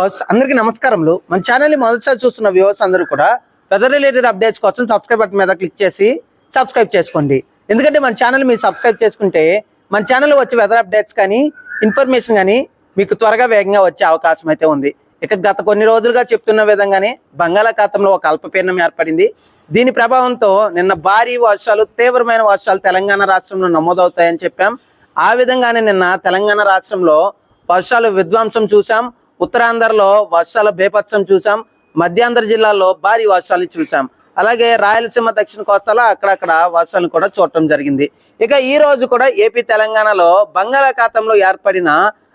Viewers అందరికీ నమస్కారములు. మన ఛానల్ని మొదటిసారి చూస్తున్న వ్యూవర్స్ అందరూ కూడా వెదర్ రిలేటెడ్ అప్డేట్స్ కోసం సబ్స్క్రైబ్ బటన్ మీద క్లిక్ చేసి సబ్స్క్రైబ్ చేసుకోండి. ఎందుకంటే మన ఛానల్ మీరు సబ్స్క్రైబ్ చేసుకుంటే మన ఛానల్లో వచ్చే వెదర్ అప్డేట్స్ కానీ ఇన్ఫర్మేషన్ కానీ మీకు త్వరగా వేగంగా వచ్చే అవకాశం అయితే ఉంది. ఇక గత కొన్ని రోజులుగా చెప్తున్న విధంగానే బంగాళాఖాతంలో ఒక అల్పపీడనం ఏర్పడింది. దీని ప్రభావంతో నిన్న భారీ వర్షాలు తీవ్రమైన వర్షాలు తెలంగాణ రాష్ట్రంలో నమోదవుతాయని చెప్పాం. ఆ విధంగానే నిన్న తెలంగాణ రాష్ట్రంలో వర్షాలు విధ్వంసం చూసాం ఉత్తరాంధ్రలో వర్షాల బేపత్సం చూసాం మధ్యాంధ్ర జిల్లాలో భారీ వర్షాలు చూసాం అలాగే రాయలసీమ దక్షిణ కోస్తాలో అక్కడక్కడ వర్షాలు కూడా చూడటం జరిగింది. ఇక ఈ రోజు కూడా ఏపీ తెలంగాణలో బంగాళాఖాతంలో ఏర్పడిన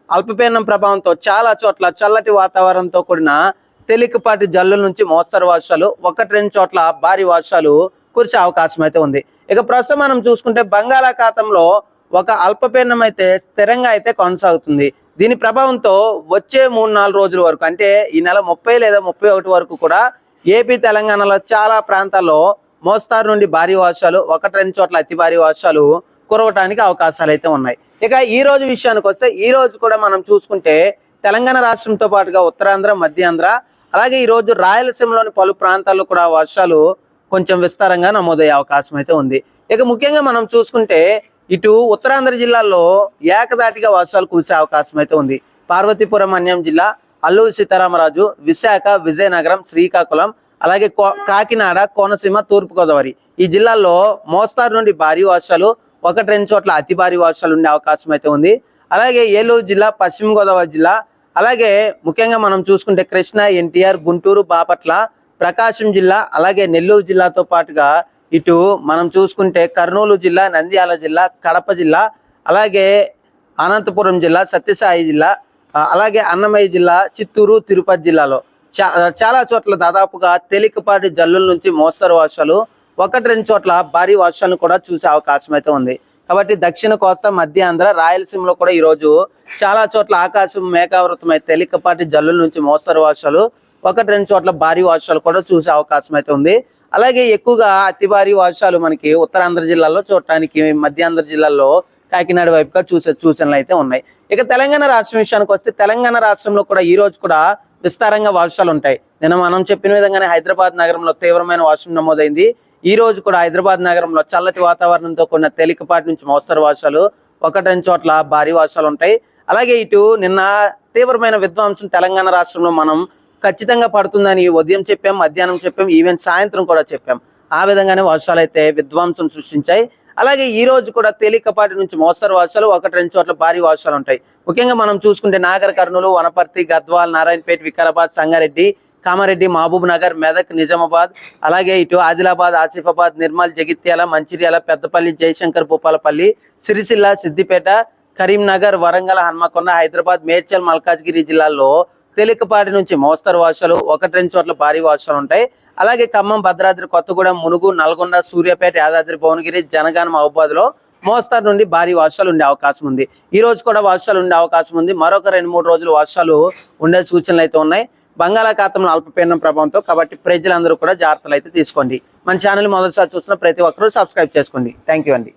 అల్పపీడనం ప్రభావంతో చాలా చోట్ల చల్లటి వాతావరణంతో కూడిన తేలికపాటి జల్లుల నుంచి మోస్తరు వర్షాలు ఒకటి రెండు చోట్ల భారీ వర్షాలు కురిసే అవకాశం అయితే ఉంది. ఇక ప్రస్తుతం మనం చూసుకుంటే బంగాళాఖాతంలో ఒక అల్పపీడనం అయితే స్థిరంగా అయితే కొనసాగుతుంది. దీని ప్రభావంతో వచ్చే మూడు నాలుగు రోజుల వరకు అంటే ఈ నెల ముప్పై లేదా ముప్పై ఒకటి వరకు కూడా ఏపీ తెలంగాణలో చాలా ప్రాంతాల్లో మోస్తారు నుండి భారీ వర్షాలు ఒకటి రెండు చోట్ల అతి భారీ వర్షాలు కురవటానికి అవకాశాలు అయితే ఉన్నాయి. ఇక ఈ రోజు విషయానికి వస్తే ఈ రోజు కూడా మనం చూసుకుంటే తెలంగాణ రాష్ట్రంతో పాటుగా ఉత్తరాంధ్ర మధ్యాంధ్ర అలాగే ఈ రోజు రాయలసీమలోని పలు ప్రాంతాల్లో కూడా వర్షాలు కొంచెం విస్తారంగా నమోదయ్యే అవకాశం అయితే ఉంది. ఇక ముఖ్యంగా మనం చూసుకుంటే ఇటు ఉత్తరాంధ్ర జిల్లాలో ఏకదాటిగా వర్షాలు కురిసే అవకాశం అయితే ఉంది. పార్వతీపురం అన్యం జిల్లా అల్లూరు సీతారామరాజు విశాఖ విజయనగరం శ్రీకాకుళం అలాగే కో- కాకినాడ కోనసీమ తూర్పుగోదావరి. ఈ జిల్లాల్లో మోస్తారు నుండి భారీ వర్షాలు ఒకటి రెండు చోట్ల అతి భారీ వర్షాలు ఉండే అవకాశం అయితే ఉంది. అలాగే ఏలూరు జిల్లా పశ్చిమ గోదావరి జిల్లా అలాగే ముఖ్యంగా మనం చూసుకుంటే కృష్ణా ఎన్టీఆర్ గుంటూరు బాపట్ల ప్రకాశం జిల్లా అలాగే నెల్లూరు జిల్లాతో పాటుగా ఇటు మనం చూసుకుంటే కర్నూలు జిల్లా నంద్యాల జిల్లా కడప జిల్లా అలాగే అనంతపురం జిల్లా సత్యసాయి జిల్లా అలాగే అన్నమయ్య జిల్లా చిత్తూరు తిరుపతి జిల్లాలో. చా చాలా చోట్ల దాదాపుగా తేలికపాటి జల్లుల నుంచి మోస్తరు వర్షాలు ఒకటి రెండు చోట్ల భారీ వర్షాలను కూడా చూసే అవకాశం అయితే ఉంది. కాబట్టి దక్షిణ కోస్తా మధ్య ఆంధ్ర రాయలసీమలో కూడా ఈరోజు చాలా చోట్ల ఆకాశం మేఘావృతమై తేలికపాటి జల్లుల నుంచి మోస్తరు వర్షాలు ఒకటి రెండు చోట్ల భారీ వర్షాలు కూడా చూసే అవకాశం అయితే ఉంది. అలాగే ఎక్కువగా అతి భారీ వర్షాలు మనకి ఉత్తరాంధ్ర జిల్లాలో చూడటానికి మధ్యాంధ్ర జిల్లాలో కాకినాడ వైపుగా చూసే సూచనలు అయితే ఉన్నాయి. ఇక తెలంగాణ రాష్ట్రం విషయానికి వస్తే తెలంగాణ రాష్ట్రంలో కూడా ఈ రోజు కూడా విస్తారంగా వర్షాలు ఉంటాయి. నిన్న మనం చెప్పిన విధంగానే హైదరాబాద్ నగరంలో తీవ్రమైన వర్షం నమోదైంది. ఈ రోజు కూడా హైదరాబాద్ నగరంలో చల్లటి వాతావరణంతో కూడిన తేలికపాటి నుంచి మోస్తరు వర్షాలు ఒకటి రెండు చోట్ల భారీ వర్షాలు ఉంటాయి. అలాగే ఇటు నిన్న తీవ్రమైన విధ్వంసం తెలంగాణ రాష్ట్రంలో మనం ఖచ్చితంగా పడుతుందని ఉదయం చెప్పాం మధ్యాహ్నం చెప్పాం ఈవెన్ సాయంత్రం కూడా చెప్పాం. ఆ విధంగానే వర్షాలు అయితే విధ్వంసం సృష్టించాయి. అలాగే ఈ రోజు కూడా తేలికపాటి నుంచి మోస్తరు వర్షాలు ఒకటి రెండు చోట్ల భారీ వర్షాలు ఉంటాయి. ముఖ్యంగా మనం చూసుకుంటే నాగర్ కర్నూలు వనపర్తి గద్వాల్ నారాయణపేట వికారాబాద్ సంగారెడ్డి కామారెడ్డి మహబూబ్ నగర్ మెదక్ నిజామాబాద్ అలాగే ఇటు ఆదిలాబాద్ ఆసిఫాబాద్ నిర్మల్ జగిత్యాల మంచిర్యాల పెద్దపల్లి జయశంకర్ భూపాలపల్లి సిరిసిల్ల సిద్దిపేట కరీంనగర్ వరంగల్ హన్మకొండ హైదరాబాద్ మేడ్చల్ మల్కాజ్గిరి జిల్లాల్లో తేలికపాటి నుంచి మోస్తరు వర్షాలు ఒకటి రెండు చోట్ల భారీ వర్షాలు ఉంటాయి. అలాగే ఖమ్మం భద్రాద్రి కొత్తగూడెం మునుగు నల్గొండ సూర్యాపేట యాదాద్రి భువనగిరి జనగాన మహబూబాద్ మోస్తరు నుండి భారీ వర్షాలు ఉండే అవకాశం ఉంది. ఈ రోజు కూడా వర్షాలు ఉండే అవకాశం ఉంది. మరొక రెండు మూడు రోజులు వర్షాలు ఉండే సూచనలు అయితే ఉన్నాయి. బంగాళాఖాతంలో అల్పపీడనం ప్రభావంతో కాబట్టి ప్రజలందరూ కూడా జాగ్రత్తలు అయితే తీసుకోండి. మన ఛానల్ మొదటిసారి చూస్తున్న ప్రతి ఒక్కరూ సబ్స్క్రైబ్ చేసుకోండి. థ్యాంక్ యూ అండి.